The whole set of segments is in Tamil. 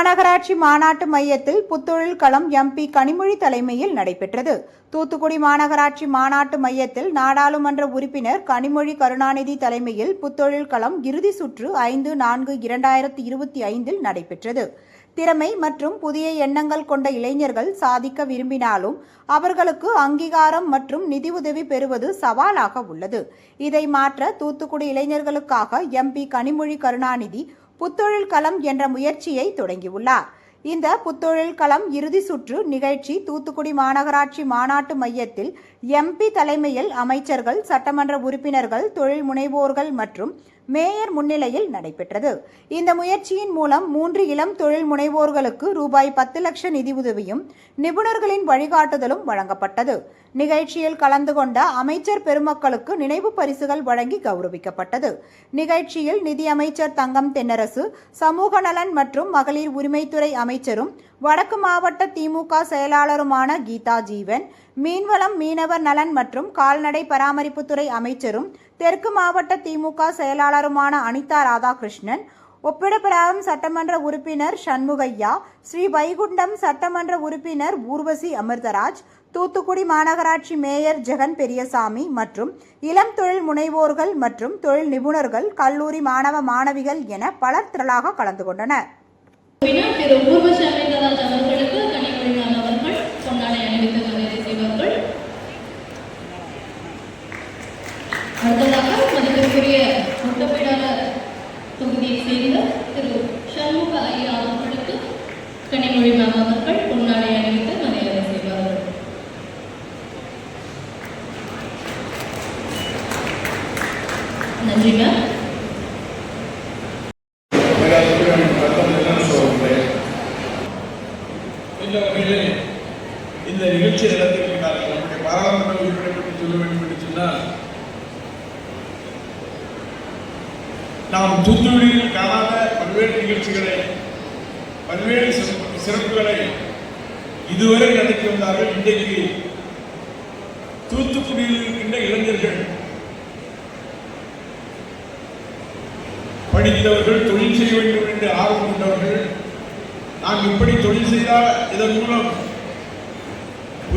மாநகராட்சி மாநாட்டு மையத்தில் புத்தொழில் களம் எம்பி கனிமொழி தலைமையில் நடைபெற்றது. தூத்துக்குடி மாநகராட்சி மாநாட்டு மையத்தில் நாடாளுமன்ற உறுப்பினர் கனிமொழி கருணாநிதி தலைமையில் புத்தொழில் களம் இறுதி சுற்று ஐந்து நான்கு இரண்டாயிரத்தி இருபத்தி ஐந்தில் நடைபெற்றது. திறமை மற்றும் புதிய எண்ணங்கள் கொண்ட இளைஞர்கள் சாதிக்க விரும்பினாலும் அவர்களுக்கு அங்கீகாரம் மற்றும் நிதியுதவி பெறுவது சவாலாக உள்ளது. இதை மாற்ற தூத்துக்குடி இளைஞர்களுக்காக எம்பி கனிமொழி கருணாநிதி புத்தொழில் களம் என்ற முயற்சியை தொடங்கியுள்ளார். இந்த புத்தொழில் களம் இறுதி சுற்று நிகழ்ச்சி தூத்துக்குடி மாநகராட்சி மாநாட்டு மையத்தில் எம்பி தலைமையில் அமைச்சர்கள் சட்டமன்ற உறுப்பினர்கள் தொழில் முனைவோர்கள் மற்றும் மேயர் முன்னிலையில் நடைபெற்றது. இந்த முயற்சியின் மூலம் மூன்று இளம் தொழில் முனைவோர்களுக்கு ரூபாய் பத்து லட்சம் நிதியுதவியும் நிபுணர்களின் வழிகாட்டுதலும் வழங்கப்பட்டது. நிகழ்ச்சியில் கலந்து கொண்ட அமைச்சர் பெருமக்களுக்கு நினைவு பரிசுகள் வழங்கி கௌரவிக்கப்பட்டது. நிகழ்ச்சியில் நிதியமைச்சர் தங்கம் தென்னரசு சமூக நலன் மற்றும் மகளிர் உரிமைத்துறை அமைச்சரும் வடக்கு மாவட்ட திமுக செயலாளருமான கீதா ஜீவன் மீன்வளம் மீனவர் நலன் மற்றும் கால்நடை பராமரிப்புத்துறை அமைச்சரும் தெற்கு மாவட்ட திமுக செயலாளருமான அனிதா ராதாகிருஷ்ணன் ஒப்பிடப்படாத சட்டமன்ற உறுப்பினர் சண்முகையா ஸ்ரீ வைகுண்டம் சட்டமன்ற உறுப்பினர் ஊர்வசி அமிர்தராஜ் தூத்துக்குடி மாநகராட்சி மேயர் ஜெகன் பெரியசாமி மற்றும் இளம் தொழில் முனைவோர்கள் மற்றும் தொழில் நிபுணர்கள் கல்லூரி மாணவ மாணவிகள் என பலர் திரளாக கலந்து கொண்டனர். திரு ஊர்வசி அமிர்தராஜ் அவர்களுக்கு கனிமொழி மேம் அவர்கள் பொன்னாடை அணிவித்து மரியாதை செய்வார்கள். அடுத்ததாக மதிப்பிற்குரிய முட்டப்பிடாளர் தொகுதியை சேர்ந்த திரு சண்முக ஐயா அவர்களுக்கு கனிமொழி மேம் அவர்கள் பொன்னாடை அணிவித்து மரியாதை செய்வார்கள். நன்றி மேம் இந்த வகையிலே இந்த நிகழ்ச்சி நடத்திருக்கிறார்கள் நம்முடைய பாராளுமன்ற உறுப்பினர் பற்றி சொல்ல வேண்டும் என்று சொன்னால் நாம் தூத்துக்குடியில் காணாத பல்வேறு நிகழ்ச்சிகளை பல்வேறு சிறப்புகளை இதுவரை நடத்தி வந்தார்கள். இன்றைக்கு தூத்துக்குடியில் இருக்கின்ற இளைஞர்கள் படித்தவர்கள் தொழில் செய்ய வேண்டும் என்று ஆர்வம் கொண்டவர்கள் நாம் இப்படி தொழில் செய்தால் இதன் மூலம்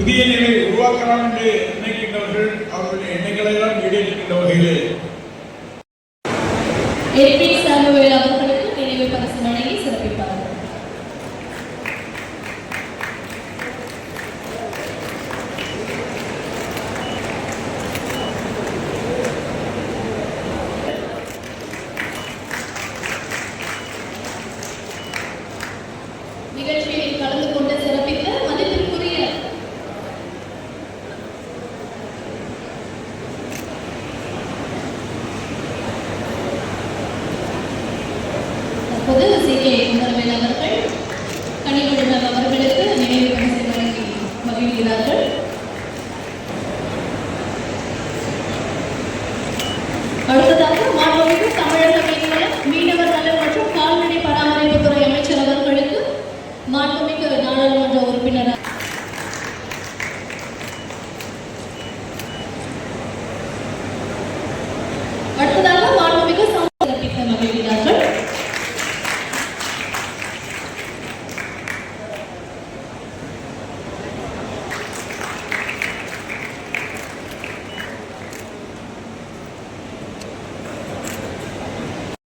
புதிய நிலை உருவாக்கலாம் என்று நினைக்கின்றவர்கள் அவர்களுடைய எண்ணங்களை எல்லாம் ஈடேற்கின்ற வகையில் எம்பி சாமுவேல் அவர்களுக்கு நினைவு பரிசு வழங்கி சிறப்பிப்பார்கள் நிகழ்ச்சியில் கலந்து கொண்டு சிறப்பித்த மதிப்பிற்குரிய தற்போது சி கே குமரவேல் அவர்கள் கனிமொழி அவர்களுக்கு